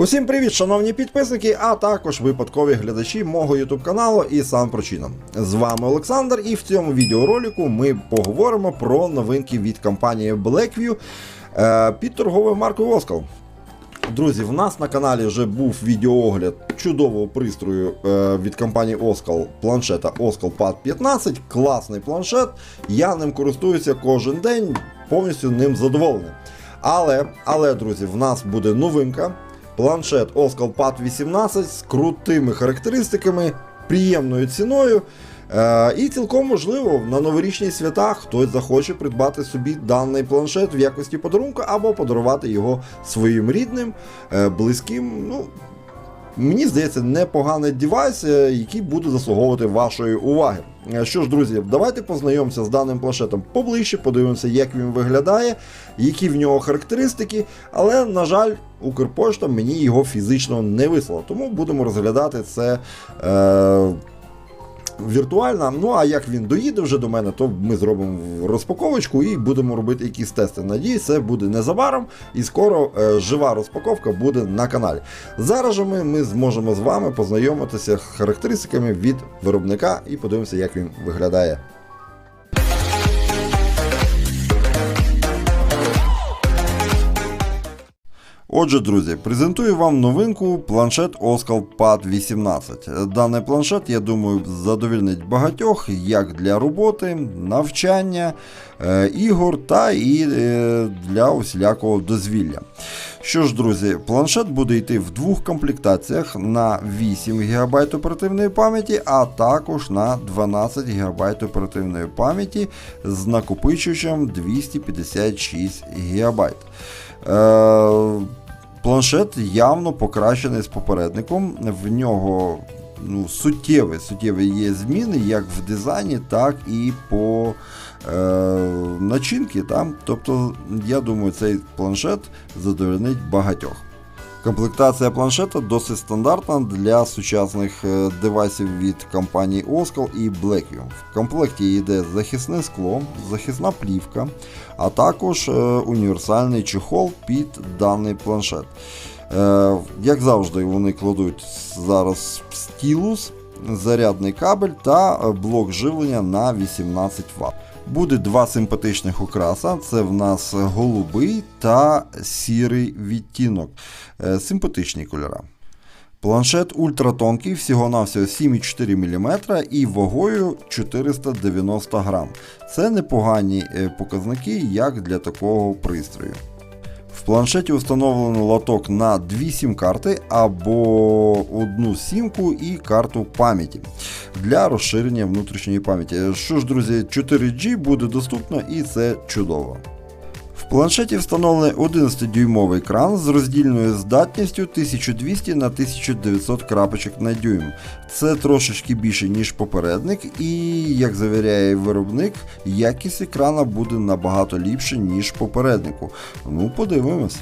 Усім привіт, шановні підписники, а також випадкові глядачі мого YouTube каналу і сам Прочином. З вами Олександр, і в цьому відеоролику ми поговоримо про новинки від компанії Blackview е, під торговою маркою Оскал. Друзі, в нас на каналі вже був відеоогляд чудового пристрою е, від компанії Oskal планшета Oskal Pad 15. Класний планшет. Я ним користуюся кожен день, повністю ним задоволений. Але, але, друзі, в нас буде новинка. Планшет Oskal Pad 18 з крутими характеристиками, приємною ціною. Е, і цілком можливо на новорічні свята хтось захоче придбати собі даний планшет в якості подарунку або подарувати його своїм рідним, е, близьким. Ну, Мені здається, непоганий девайс, е, який буде заслуговувати вашої уваги. Е, Що ж, друзі, давайте познайомимося з даним планшетом поближче, подивимося, як він виглядає, які в нього характеристики. Але, на жаль, Укрпошта мені його фізично не вислала. Тому будемо розглядати це. Е- Віртуальна, ну а як він доїде вже до мене, то ми зробимо розпаковочку і будемо робити якісь тести. Надіюсь, це буде незабаром і скоро е, жива розпаковка буде на каналі. Зараз же ми, ми зможемо з вами познайомитися з характеристиками від виробника і подивимося, як він виглядає. Отже, друзі, презентую вам новинку планшет Oskal Pad 18. Даний планшет, я думаю, задовільнить багатьох як для роботи, навчання, е, ігор та і е, для усілякого дозвілля. Що ж, друзі, планшет буде йти в двох комплектаціях на 8 ГБ оперативної пам'яті, а також на 12 ГБ оперативної пам'яті з накопичувачем 256 ГБ. Планшет явно покращений з попередником. В нього ну, суттєві, суттєві є зміни як в дизайні, так і по е, начинки. Тобто, я думаю, цей планшет задовольнить багатьох. Комплектація планшета досить стандартна для сучасних е, девайсів від компанії Oskal і Blackview. В комплекті йде захисне скло, захисна плівка, а також е, універсальний чехол під даний планшет. Е, Як завжди, вони кладуть зараз стілус, зарядний кабель та блок живлення на 18 Вт. Буде два симпатичних окраса. Це в нас голубий та сірий відтінок. Е, Симпатичні кольори. Планшет ультратонкий, всього-навсього 7,4 мм і вагою 490 грам. Це непогані е, показники, як для такого пристрою. В планшеті встановлено лоток на дві сім-карти або одну сімку і карту пам'яті для розширення внутрішньої пам'яті. Що ж, друзі, 4G буде доступно і це чудово. В планшеті встановлений 11-дюймовий екран з роздільною здатністю 1200 на 1900 крапочок на дюйм. Це трошечки більше, ніж попередник, і, як завіряє виробник, якість екрана буде набагато ліпше, ніж попереднику. Ну, подивимось.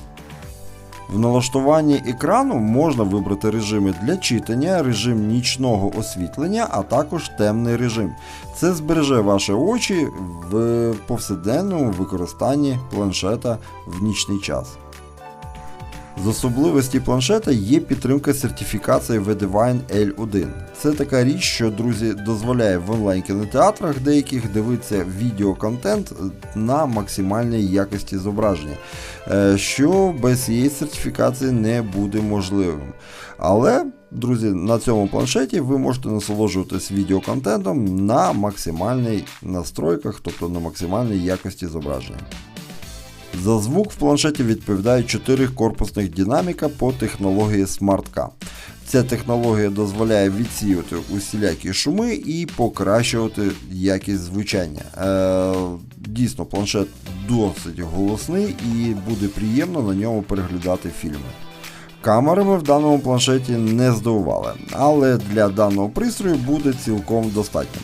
В налаштуванні екрану можна вибрати режими для читання, режим нічного освітлення, а також темний режим. Це збереже ваші очі в повсякденному використанні планшета в нічний час. З особливості планшета є підтримка сертифікації VDVine L1. Це така річ, що, друзі, дозволяє в онлайн-кінотеатрах деяких дивитися відеоконтент на максимальній якості зображення, е, що без цієї сертифікації не буде можливим. Але, друзі, на цьому планшеті ви можете насолоджуватись відеоконтентом на максимальній настройках, тобто на максимальній якості зображення. За звук в планшеті відповідають 4 корпусних динаміка по технології SmartK. Ця технологія дозволяє відсіювати усілякі шуми і покращувати якість звучання. Е, дійсно, планшет досить голосний і буде приємно на ньому переглядати фільми. Камерами в даному планшеті не здивували, але для даного пристрою буде цілком достатньо.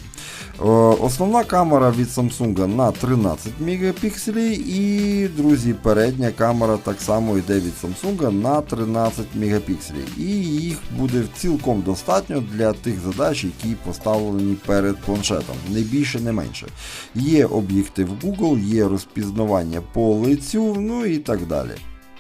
Е, Основна камера від Samsung на 13 мегапікселів і, друзі, передня камера так само йде від Samsung на 13 мегапікселів. І їх буде цілком достатньо для тих задач, які поставлені перед планшетом. Не більше, не менше. Є об'єктив Google, є розпізнавання по лицю, ну і так далі.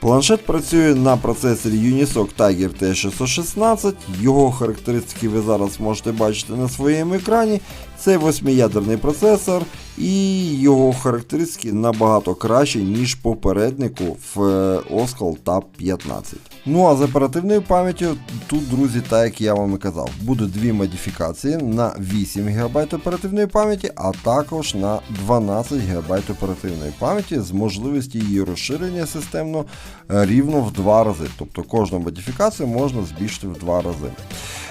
Планшет працює на процесорі Unisoc Tiger T616. Його характеристики ви зараз можете бачити на своєму екрані. Це восьмиядерний процесор, і його характеристики набагато кращі, ніж попереднику в е, Oscal Tab 15. Ну а з оперативною пам'яттю тут, друзі, так як я вам і казав, буде дві модифікації на 8 ГБ оперативної пам'яті, а також на 12 ГБ оперативної пам'яті з можливістю її розширення системно е, рівно в два рази. Тобто кожну модифікацію можна збільшити в два рази.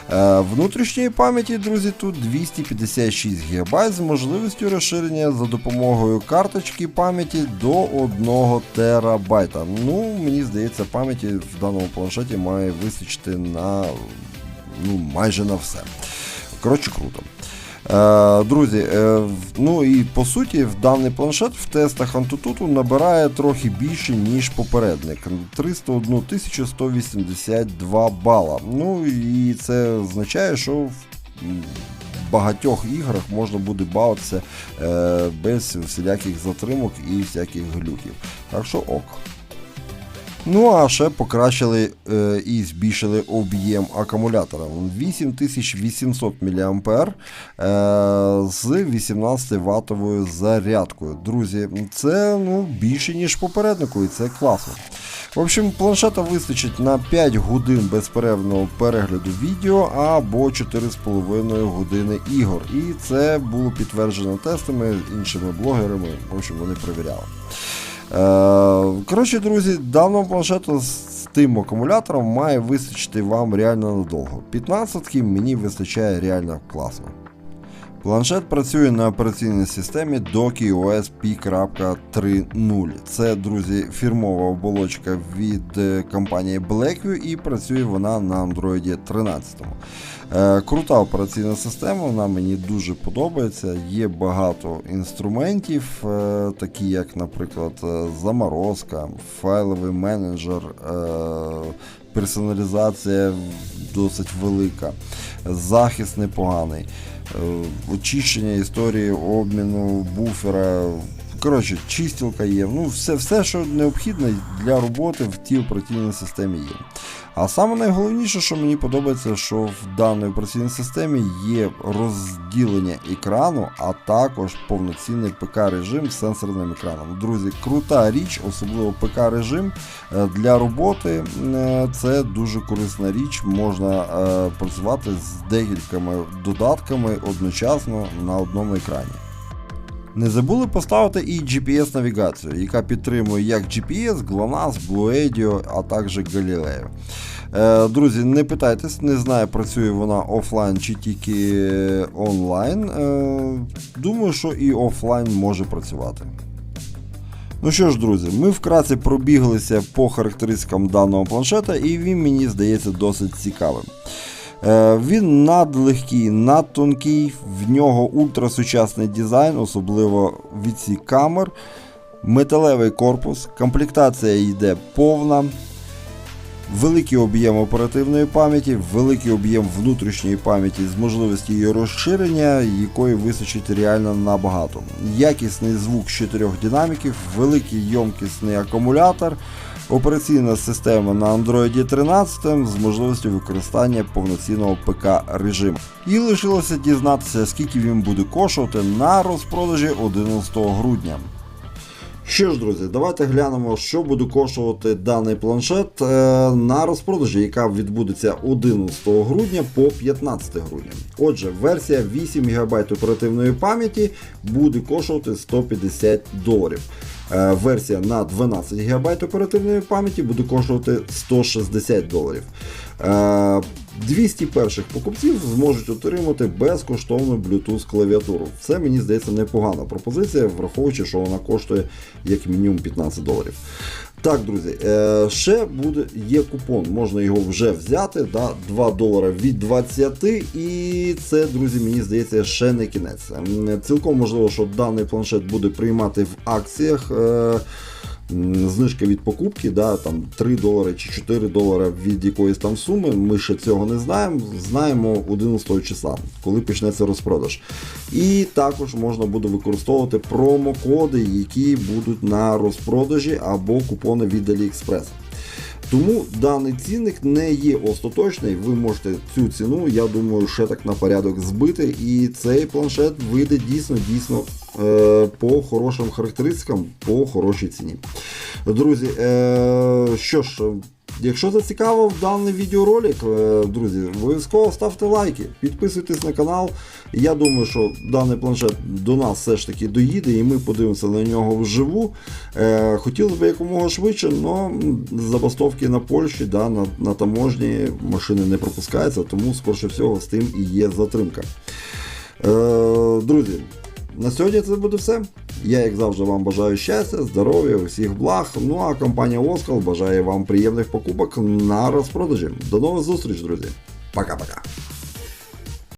Е, Внутрішньої пам'яті, друзі, тут 256 ГБ з можливістю розширення за допомогою карточки пам'яті до 1 ТБ. Ну, мені здається, пам'яті в даному планшеті має вистачити на ну, майже на все. Коротше, круто. Е, Друзі, е, ну і по суті, даний планшет в тестах Antutu набирає трохи більше, ніж попередник. 301 182 бала. Ну і це означає, що в багатьох іграх можна буде бавитися е, без всіляких затримок і всяких глюків. Так що ок. Ну а ще покращили е, і збільшили об'єм акумулятора. 8800 мА е, з 18 ватовою зарядкою. Друзі, це ну, більше, ніж попереднику, і це класно. В общем, планшета вистачить на 5 годин безперервного перегляду відео або 4,5 години ігор. І це було підтверджено тестами іншими блогерами. В общем, вони перевіряли. Е, Коротше, друзі, даного планшету з тим акумулятором має вистачити вам реально надовго. 15 мені вистачає реально класно. Планшет працює на операційній системі Doki OS P.3.0. Це, друзі, фірмова оболочка від е, компанії Blackview і працює вона на Android 13. Е, Крута операційна система, вона мені дуже подобається. Є багато інструментів, е, такі як, наприклад, заморозка, файловий менеджер, персоналізація досить велика, захист непоганий, очищення історії обміну буфера. Коротше, чистілка є. Ну, все, все, що необхідно для роботи в тій операційній системі є. А саме найголовніше, що мені подобається, що в даній операційній системі є розділення екрану, а також повноцінний ПК-режим з сенсорним екраном. Друзі, крута річ, особливо ПК-режим е, для роботи. е, Це дуже корисна річ. Можна е, працювати з декількома додатками одночасно на одному екрані. Не забули поставити і GPS-навігацію, яка підтримує як GPS, GLONASS, BlueAdio, а також Galileo. Е, друзі, не питайтесь, не знаю, працює вона офлайн чи тільки онлайн. Е, думаю, що і офлайн може працювати. Ну що ж, друзі, ми вкратце пробіглися по характеристикам даного планшета, і він мені здається досить цікавим. Е, Він надлегкий, надтонкий, в нього ультрасучасний дизайн, особливо відсік камер, металевий корпус, комплектація йде повна, великий об'єм оперативної пам'яті, великий об'єм внутрішньої пам'яті з можливістю її розширення, якої вистачить реально набагато. Якісний звук з чотирьох динаміків, великий йомкісний акумулятор. Операційна система на Android 13 з можливістю використання повноцінного ПК режиму. І лишилося дізнатися, скільки він буде коштувати на розпродажі 11 грудня. Що ж, друзі, давайте глянемо, що буде коштувати даний планшет е, на розпродажі, яка відбудеться 11 грудня по 15 грудня. Отже, версія 8 ГБ оперативної пам'яті буде коштувати 150 доларів. Е, Версія на 12 ГБ оперативної пам'яті буде коштувати 160 доларів. Е, 200 перших покупців зможуть отримати безкоштовну Bluetooth клавіатуру. Це мені здається непогана пропозиція, враховуючи, що вона коштує як мінімум 15 доларів. Так, друзі, е, ще буде є купон, можна його вже взяти, да, 2 долари від 20, і це, друзі, мені здається, ще не кінець. Цілком можливо, що даний планшет буде приймати в акціях. Знижка від покупки, да, там 3 долари чи 4 долари від якоїсь там суми. Ми ще цього не знаємо. Знаємо 11 числа, коли почнеться розпродаж. І також можна буде використовувати промокоди, які будуть на розпродажі або купони від AliExpress. Тому даний цінник не є остаточний. Ви можете цю ціну, я думаю, ще так на порядок збити. І цей планшет вийде дійсно дійсно е, по хорошим характеристикам, по хорошій ціні. Друзі, е, що ж. Якщо зацікавив даний відеоролик, е, друзі, обов'язково ставте лайки, підписуйтесь на канал. Я думаю, що даний планшет до нас все ж таки доїде, і ми подивимося на нього вживу. Е, Хотілося б якомога швидше, але забастовки на Польщі, да, на, на таможні машини не пропускаються, тому скорше всього з тим і є затримка. Е, Друзі, на сьогодні це буде все. Я, як завжди, вам бажаю щастя, здоров'я, усіх благ. Ну а компанія Оскал бажає вам приємних покупок на розпродажі. До нових зустріч, друзі. Пока-пока.